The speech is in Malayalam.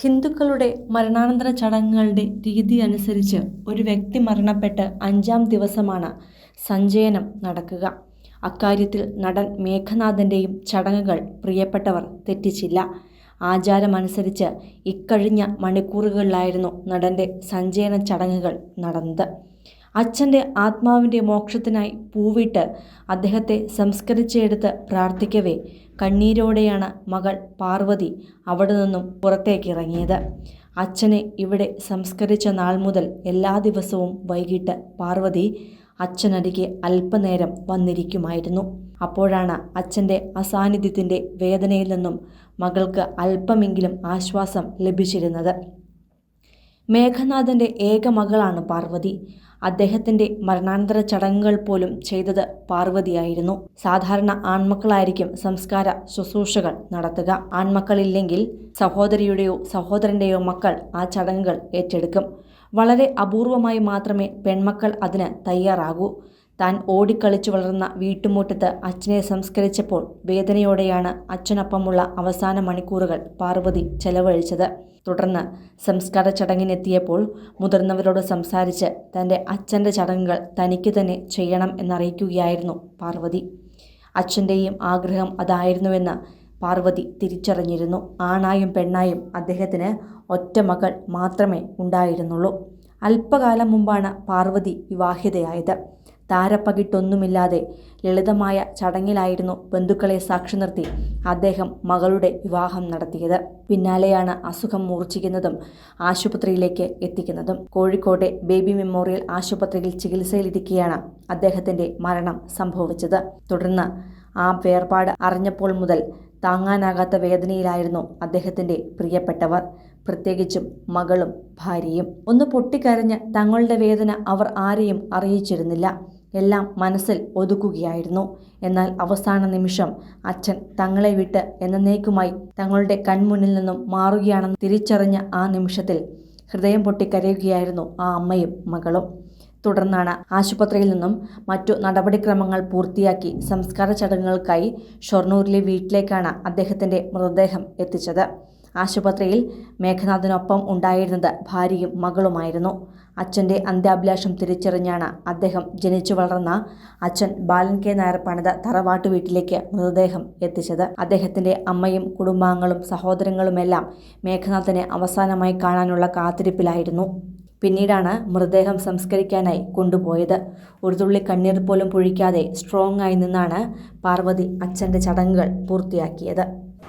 ഹിന്ദുക്കളുടെ മരണാനന്തര ചടങ്ങുകളുടെ രീതി അനുസരിച്ച് ഒരു വ്യക്തി മരണപ്പെട്ട് അഞ്ചാം ദിവസമാണ് സഞ്ചയനം നടക്കുക. അക്കാര്യത്തിൽ നടൻ മേഘനാഥന്റെയും ചടങ്ങുകൾ പ്രിയപ്പെട്ടവർ തെറ്റിച്ചില്ല. ആചാരമനുസരിച്ച് ഇക്കഴിഞ്ഞ മണിക്കൂറുകളിലായിരുന്നു നടന്റെ സഞ്ചയന ചടങ്ങുകൾ നടന്നത്. അച്ഛന്റെ ആത്മാവിന്റെ മോക്ഷത്തിനായി പൂവിട്ട് അദ്ദേഹത്തെ സംസ്കരിച്ചെടുത്ത് പ്രാർത്ഥിക്കവേ. കണ്ണീരോടെയാണ് മകൾ പാർവതി അവിടെ നിന്നും പുറത്തേക്കിറങ്ങിയത്. അച്ഛനെ ഇവിടെ സംസ്കരിച്ച നാൾ മുതൽ എല്ലാ ദിവസവും വൈകിട്ട് പാർവതി അച്ഛനരികെ അല്പനേരം വന്നിരിക്കുമായിരുന്നു. അപ്പോഴാണ് അച്ഛന്റെ അസാന്നിധ്യത്തിന്റെ വേദനയിൽ നിന്നും മകൾക്ക് അല്പമെങ്കിലും ആശ്വാസം ലഭിച്ചിരുന്നത്. മേഘനാഥന്റെ ഏക മകളാണ് പാർവതി. അദ്ദേഹത്തിന്റെ മരണാനന്തര ചടങ്ങുകൾ പോലും ചെയ്തത് പാർവതിയായിരുന്നു. സാധാരണ ആൺമക്കളായിരിക്കും സംസ്കാര ശുശ്രൂഷകൾ നടത്തുക. ആൺമക്കളില്ലെങ്കിൽ സഹോദരിയുടെയോ സഹോദരന്റെയോ മക്കൾ ആ ചടങ്ങുകൾ ഏറ്റെടുക്കും. വളരെ അപൂർവമായി മാത്രമേ പെൺമക്കൾ അതിന് തയ്യാറാകൂ. താൻ ഓടിക്കളിച്ചു വളർന്ന വീട്ടുമുറ്റത്ത് അച്ഛനെ സംസ്കരിച്ചപ്പോൾ വേദനയോടെയാണ് അച്ഛനൊപ്പമുള്ള അവസാന മണിക്കൂറുകൾ പാർവതി ചെലവഴിച്ചത്. തുടർന്ന് സംസ്കാര ചടങ്ങിനെത്തിയപ്പോൾ മുതിർന്നവരോട് സംസാരിച്ച് തന്റെ അച്ഛന്റെ ചടങ്ങുകൾ തനിക്ക് തന്നെ ചെയ്യണം എന്നറിയിക്കുകയായിരുന്നു പാർവതി. അച്ഛന്റെയും ആഗ്രഹം അതായിരുന്നുവെന്ന് പാർവതി തിരിച്ചറിഞ്ഞിരുന്നു. ആണായും പെണ്ണായും അദ്ദേഹത്തിന് ഒറ്റ മകൾ മാത്രമേ ഉണ്ടായിരുന്നുള്ളൂ. അല്പകാലം മുമ്പാണ് പാർവതി വിവാഹിതയായത്. താരപ്പകിട്ടൊന്നുമില്ലാതെ ലളിതമായ ചടങ്ങിലായിരുന്നു ബന്ധുക്കളെ സാക്ഷി നിർത്തി അദ്ദേഹം മകളുടെ വിവാഹം നടത്തിയത്. പിന്നാലെയാണ് അസുഖം മൂർച്ഛിക്കുന്നതും ആശുപത്രിയിലേക്ക് എത്തിക്കുന്നതും. കോഴിക്കോട്ടെ ബേബി മെമ്മോറിയൽ ആശുപത്രിയിൽ ചികിത്സയിലിരിക്കെയാണ് അദ്ദേഹത്തിന്റെ മരണം സംഭവിച്ചത്. തുടർന്ന് ആ വേർപാട് അറിഞ്ഞപ്പോൾ മുതൽ താങ്ങാനാകാത്ത വേദനയിലായിരുന്നു അദ്ദേഹത്തിന്റെ പ്രിയപ്പെട്ടവർ. പ്രത്യേകിച്ചും മകളും ഭാര്യയും. ഒന്ന് പൊട്ടിക്കരഞ്ഞ് തങ്ങളുടെ വേദന അവർ ആരെയും അറിയിച്ചിരുന്നില്ല. എല്ലാം മനസ്സിൽ ഒതുക്കുകയായിരുന്നു. എന്നാൽ അവസാന നിമിഷം അച്ഛൻ തങ്ങളെ വിട്ട് എന്നേക്കുമായി തങ്ങളുടെ കൺമുന്നിൽ നിന്നും മാറുകയാണെന്ന് തിരിച്ചറിഞ്ഞ ആ നിമിഷത്തിൽ ഹൃദയം പൊട്ടിക്കരയുകയായിരുന്നു ആ അമ്മയും മകളും. തുടർന്നാണ് ആശുപത്രിയിൽ നിന്നും മറ്റു നടപടിക്രമങ്ങൾ പൂർത്തിയാക്കി സംസ്കാര ചടങ്ങുകൾക്കായി ഷൊർണൂരിലെ വീട്ടിലേക്കാണ് അദ്ദേഹത്തിന്റെ മൃതദേഹം എത്തിച്ചത്. ആശുപത്രിയിൽ മേഘനാഥിനൊപ്പം ഉണ്ടായിരുന്നത് ഭാര്യയും മകളുമായിരുന്നു. അച്ഛന്റെ അന്ത്യാഭിലാഷം തിരിച്ചറിഞ്ഞാണ് അദ്ദേഹം ജനിച്ചു വളർന്ന അച്ഛൻ ബാലൻ കെ നായർ പണിത തറവാട്ടു വീട്ടിലേക്ക് മൃതദേഹം എത്തിച്ചത്. അദ്ദേഹത്തിന്റെ അമ്മയും കുടുംബാംഗങ്ങളും സഹോദരങ്ങളുമെല്ലാം മേഘനാഥനെ അവസാനമായി കാണാനുള്ള കാത്തിരിപ്പിലായിരുന്നു. പിന്നീടാണ് മൃതദേഹം സംസ്കരിക്കാനായി കൊണ്ടുപോയത്. ഒരു തുള്ളി കണ്ണീർ പോലും പൊഴിക്കാതെ സ്ട്രോങ് ആയി നിന്നാണ് പാർവതി അച്ഛന്റെ ചടങ്ങുകൾ പൂർത്തിയാക്കിയത്.